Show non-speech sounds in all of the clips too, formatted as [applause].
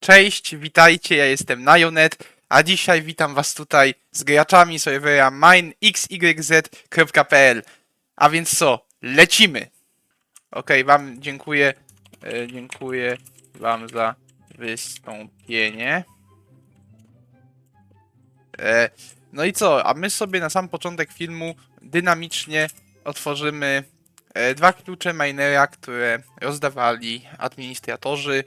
Cześć, witajcie, ja jestem Najonet, a dzisiaj witam was tutaj z graczami serwera minexyz.pl. A więc co, lecimy! Okej, wam dziękuję, e, dziękuję wam za wystąpienie. E, no i co, a my sobie na sam początek filmu dynamicznie otworzymy e, dwa klucze minera, które rozdawali administratorzy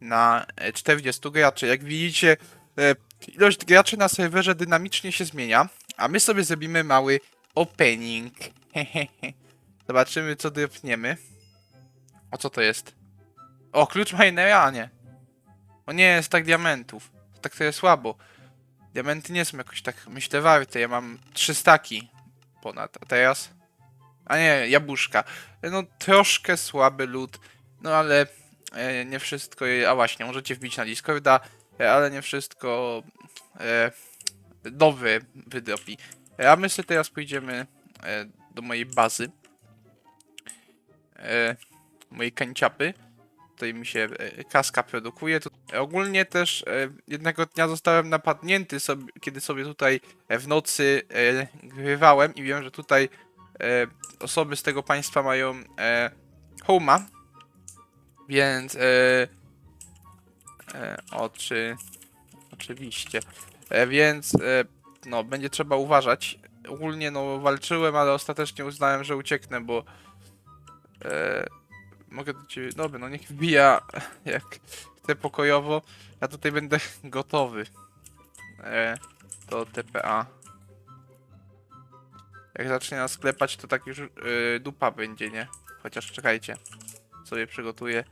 na e, 40 graczy. Jak widzicie, e, ilość graczy na serwerze dynamicznie się zmienia, a my sobie zrobimy mały opening. [laughs] Zobaczymy, co dropniemy. O co to jest? O, klucz minera, a nie. O nie, jest tak diamentów. Tak to jest słabo. Diamenty nie są jakoś tak, myślę, warte. Ja mam trzy staki ponad, a teraz... A nie, jabłuszka. No, troszkę słaby lód, no ale e, nie wszystko, a właśnie, możecie wbić na Discorda, e, ale nie wszystko e, nowy wydropi. E, A my sobie teraz pójdziemy e, do mojej bazy, e, mojej kanciapy. Tutaj mi się e, kaska produkuje. E, ogólnie też e, jednego dnia zostałem napadnięty, kiedy sobie tutaj e, w nocy e, grywałem i wiem, że tutaj e, osoby z tego państwa mają e, homa, więc e, e, oczy oczywiście. E, więc e, no będzie trzeba uważać. Ogólnie no walczyłem, ale ostatecznie uznałem, że ucieknę, bo e, mogę do ciebie. Dobra, no niech wbija [laughs] jak chce pokojowo. Ja tutaj będę [laughs] gotowy. E, do TPA. Jak zacznie nas sklepać, to tak już e, dupa będzie, nie? Chociaż czekajcie. Sobie przygotuję.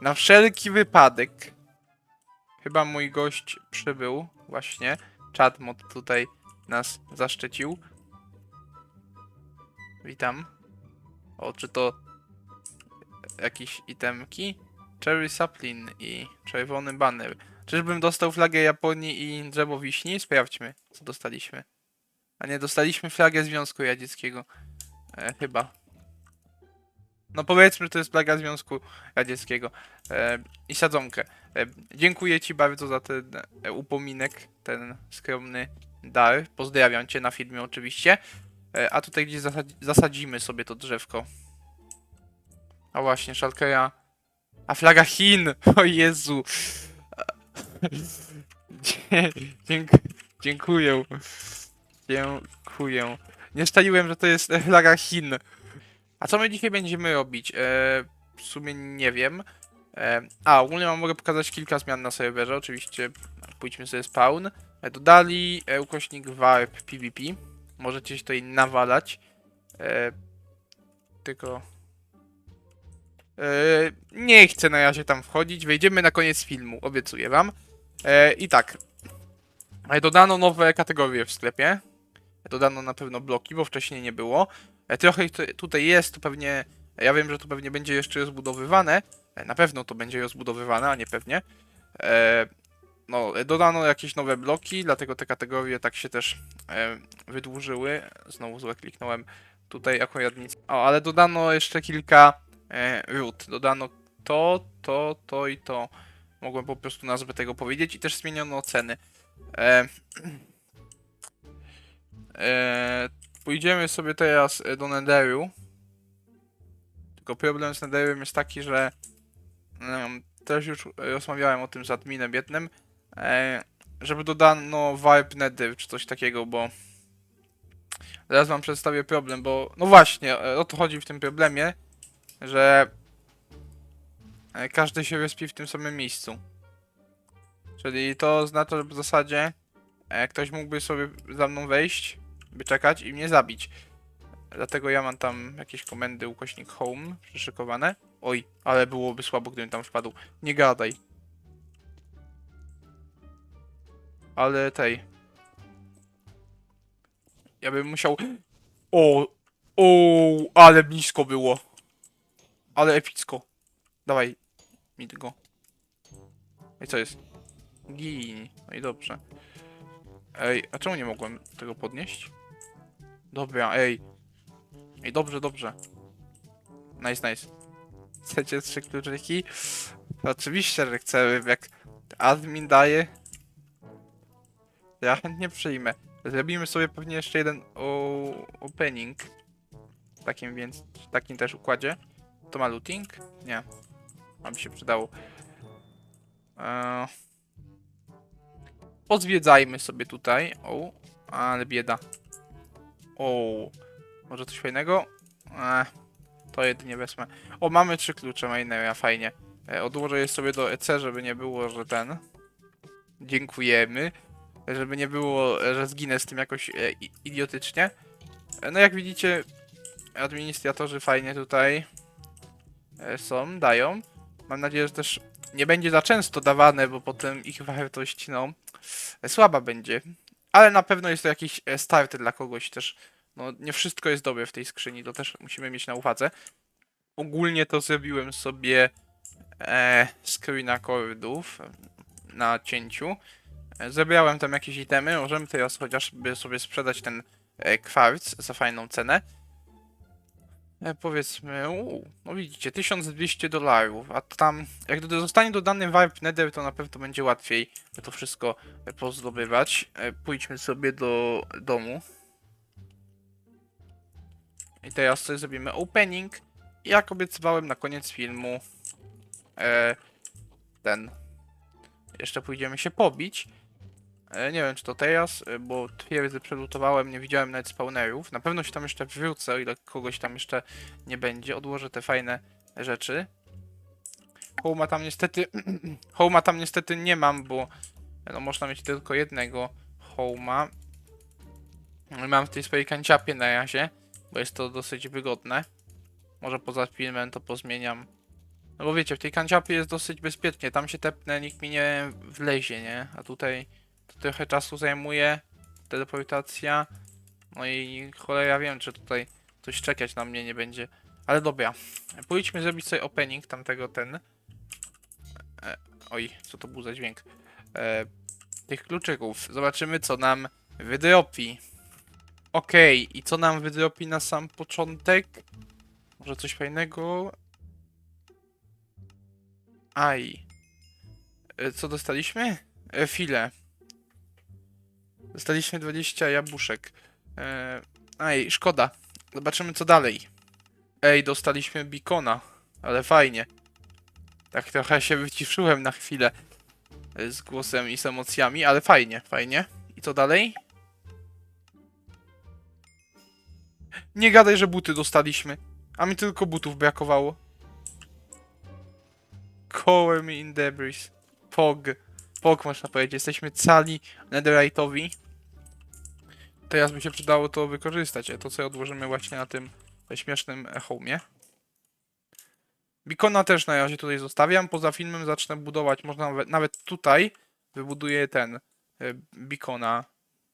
Na wszelki wypadek. Chyba mój gość przybył właśnie. Chatmod tutaj nas zaszczycił. Witam. O, czy to jakieś itemki? Cherry Saplin i czerwony banner. Czyżbym dostał flagę Japonii i drzewo wiśni? Sprawdźmy, co dostaliśmy. A nie, dostaliśmy flagę Związku Radzieckiego. E, chyba. No powiedzmy, to jest flaga Związku Radzieckiego. E, I sadzonkę. E, dziękuję Ci bardzo za ten e, upominek, ten skromny dar. Pozdrawiam Cię na filmie oczywiście. E, a tutaj gdzieś zasadzi- zasadzimy sobie to drzewko. A właśnie, Szalkera. A flaga Chin! O Jezu! Dzięk dziękuję. Dziękuję. Nie szczaiłem, że to jest flaga Chin. A co my dzisiaj będziemy robić? E, w sumie nie wiem. E, a, ogólnie wam mogę pokazać kilka zmian na serwerze. Oczywiście pójdźmy sobie spawn. E, dodali e, ukośnik warp PvP. Możecie się tutaj nawalać. E, tylko... E, nie chcę na razie tam wchodzić. Wejdziemy na koniec filmu, obiecuję wam. E, I tak. E, dodano nowe kategorie w sklepie. Dodano na pewno bloki, bo wcześniej nie było. E, Trochę tutaj jest, to pewnie. Ja wiem, że to pewnie będzie jeszcze rozbudowywane. E, Na pewno to będzie rozbudowywane, a nie pewnie. E, no, dodano jakieś nowe bloki, dlatego te kategorie tak się też wydłużyły. Znowu złe kliknąłem tutaj akurat nic. O, ale dodano jeszcze kilka ród. Dodano to, to, to i to. Mogłem po prostu nazwę tego powiedzieć i też zmieniono ceny. E, [clears throat] Pójdziemy sobie teraz e, do Netheru. Tylko problem z Netherem jest taki, że em, też już rozmawiałem o tym z adminem jednym, e, żeby dodano Vibe Nether czy coś takiego, bo zaraz wam przedstawię problem, bo no właśnie, e, o to chodzi w tym problemie, że e, każdy się respi w tym samym miejscu. Czyli to oznacza, że w zasadzie e, ktoś mógłby sobie za mną wejść, by czekać i mnie zabić. Dlatego ja mam tam jakieś komendy ukośnik home przyszykowane. Oj, ale byłoby słabo, gdybym tam wpadł. Nie gadaj. Ale tej. Ja bym musiał. O! O! Ale blisko było. Ale epicko. Dawaj. Mi go. I co jest? Gin. No i dobrze. Ej, a czemu nie mogłem tego podnieść? Dobra, ej. Ej, dobrze, dobrze. Nice, nice. Chcecie trzy kluczyki? Oczywiście, że chcę, jak admin daje. Ja chętnie przyjmę. Zrobimy sobie pewnie jeszcze jeden opening. W takim więc, w takim też układzie. To ma looting? Nie. A się przydało. Eee, pozwiedzajmy sobie tutaj. O, ale bieda. O, może coś fajnego? Eee, to jedynie wezmę. O, mamy trzy klucze maineria, fajnie. E, odłożę je sobie do EC, żeby nie było, że ten... Dziękujemy. Żeby nie było, że zginę z tym jakoś e, idiotycznie. E, no jak widzicie, administratorzy fajnie tutaj e, są, dają. Mam nadzieję, że też nie będzie za często dawane, bo potem ich wartość, no, e, słaba będzie. Ale na pewno jest to jakiś e, start dla kogoś też. No, nie wszystko jest dobre w tej skrzyni, to też musimy mieć na uwadze. Ogólnie to zrobiłem sobie e, screena kordów na cięciu. E, Zebrałem tam jakieś itemy, możemy teraz chociażby sobie sprzedać ten e, kwarc za fajną cenę. E, powiedzmy, uu, no widzicie, 1200 dolarów, a tam, jak do, zostanie dodany Warp Nether, to na pewno będzie łatwiej to wszystko e, pozdobywać. E, pójdźmy sobie do domu. I teraz sobie zrobimy opening. Jak obiecywałem na koniec filmu, ten, jeszcze pójdziemy się pobić. E, nie wiem, czy to teraz, e, bo twierdzy przelutowałem, nie widziałem nawet spawnerów. Na pewno się tam jeszcze wrócę, o ile kogoś tam jeszcze nie będzie. Odłożę te fajne rzeczy. Hołma tam niestety... [clears throat] Hołma tam niestety nie mam, bo no, można mieć tylko jednego Hołma. Mam w tej swojej kanciapie na razie, bo jest to dosyć wygodne. Może poza filmem to pozmieniam. No bo wiecie, w tej kanciapie jest dosyć bezpiecznie, tam się tepnę, nikt mi nie wlezie, nie? A tutaj trochę czasu zajmuje teleportacja. No i cholera wiem, czy tutaj coś czekać na mnie nie będzie. Ale dobra, pójdźmy zrobić sobie opening tamtego ten. E, oj, co to był za dźwięk? E, tych kluczyków. Zobaczymy, co nam wydropi. Okej, i co nam wydropi na sam początek? Może coś fajnego? Aj. E, Co dostaliśmy? E, File. Dostaliśmy 20 jabłuszek. E, aj, szkoda. Zobaczymy co dalej. Ej, dostaliśmy bikona. Ale fajnie. Tak trochę się wyciszyłem na chwilę. e, Z głosem i z emocjami, ale fajnie, fajnie. I co dalej? Nie gadaj, że buty dostaliśmy. A mi tylko butów brakowało. Me in debris. Pog. Pog można powiedzieć. Jesteśmy cali netherite'owi. Teraz by się przydało to wykorzystać. a To co odłożymy właśnie na tym śmiesznym e, hołmie. Bikona też na razie tutaj zostawiam. Poza filmem zacznę budować. Można nawet, nawet tutaj wybuduję ten e, bikona.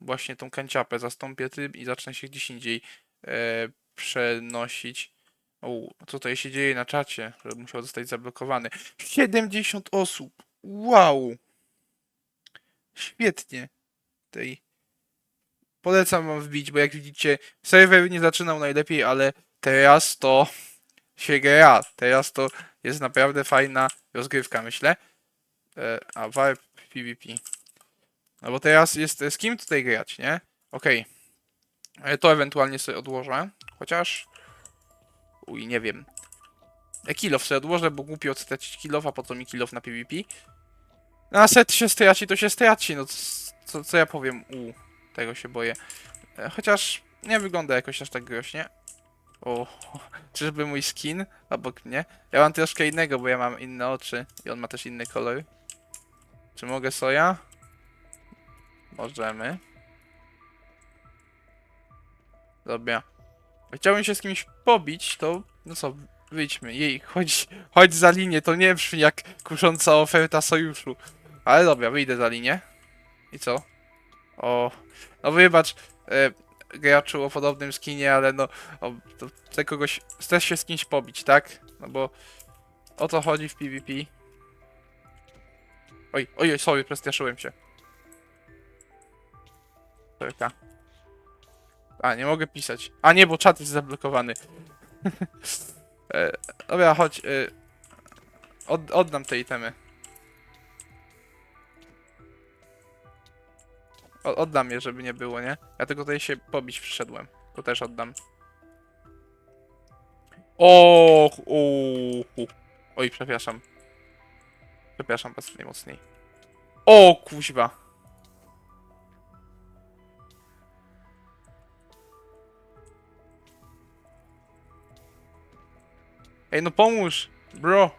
Właśnie tą kanciapę zastąpię tym i zacznę się gdzieś indziej e, przenosić. O, co tutaj się dzieje na czacie, że musiał zostać zablokowany. 70 osób! Wow! Świetnie. Tej. Polecam wam wbić, bo jak widzicie, serwer nie zaczynał najlepiej, ale teraz to się gra. Teraz to jest naprawdę fajna rozgrywka, myślę. E, a VARP PvP. No bo teraz jest z kim tutaj grać, nie? Okej. E, To ewentualnie sobie odłożę. Chociaż. Uj, nie wiem. E, kilof sobie odłożę, bo głupio stracić kilof, a po co mi kilof na PvP? Na set się straci, to się straci, no co, co ja powiem? U, tego się boję. E, Chociaż nie wygląda jakoś aż tak groźnie. O, [laughs] czyżby mój skin obok mnie? Ja mam troszkę innego, bo ja mam inne oczy i on ma też inny kolor. Czy mogę soja? Możemy. Dobra. Chciałbym się z kimś pobić, to no co, wyjdźmy. Jej, chodź, chodź za linię, to nie brzmi jak kusząca oferta sojuszu. Ale dobra, wyjdę za linię. I co? O, no wybacz, e, graczu o podobnym skinie, ale no, o, to chcę kogoś, chcę się z kimś pobić, tak? No bo o to chodzi w PvP. Oj, oj, oj, sorry, przestraszyłem się. Torka. A, nie mogę pisać. A nie, bo czat jest zablokowany. [laughs] e, dobra, chodź. E, od, oddam te itemy. Oddam je, żeby nie było, nie? Ja tylko tutaj się pobić przyszedłem. To też oddam. O, o, Oj, przepraszam. Przepraszam was najmocniej. O, kuźwa. Ej, no pomóż! Bro!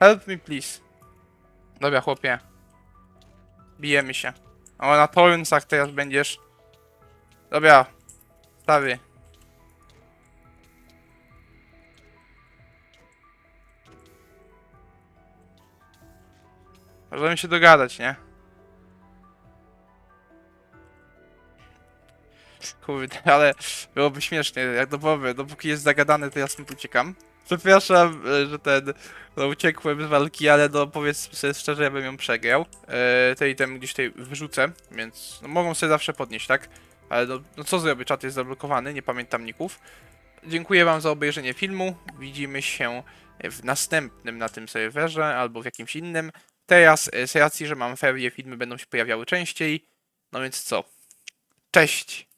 Help me, please. Dobra, chłopie. Bijemy się. O, na torrensach teraz będziesz. Dobra. Stary. Możemy się dogadać, nie? Kurde, [laughs] ale byłoby śmiesznie, jak do powy, dopóki jest zagadany, to ja stąd uciekam. Przepraszam, e, że ten, no uciekłem z walki, ale no powiedz sobie szczerze, ja bym ją przegrał. E, te item gdzieś tutaj wyrzucę, więc no, mogą sobie zawsze podnieść, tak? Ale no, no co zrobię, czat jest zablokowany, nie pamiętam ników. Dziękuję wam za obejrzenie filmu, widzimy się w następnym na tym serwerze, albo w jakimś innym. Teraz, e, z racji, że mam ferie, filmy będą się pojawiały częściej, no więc co? Cześć!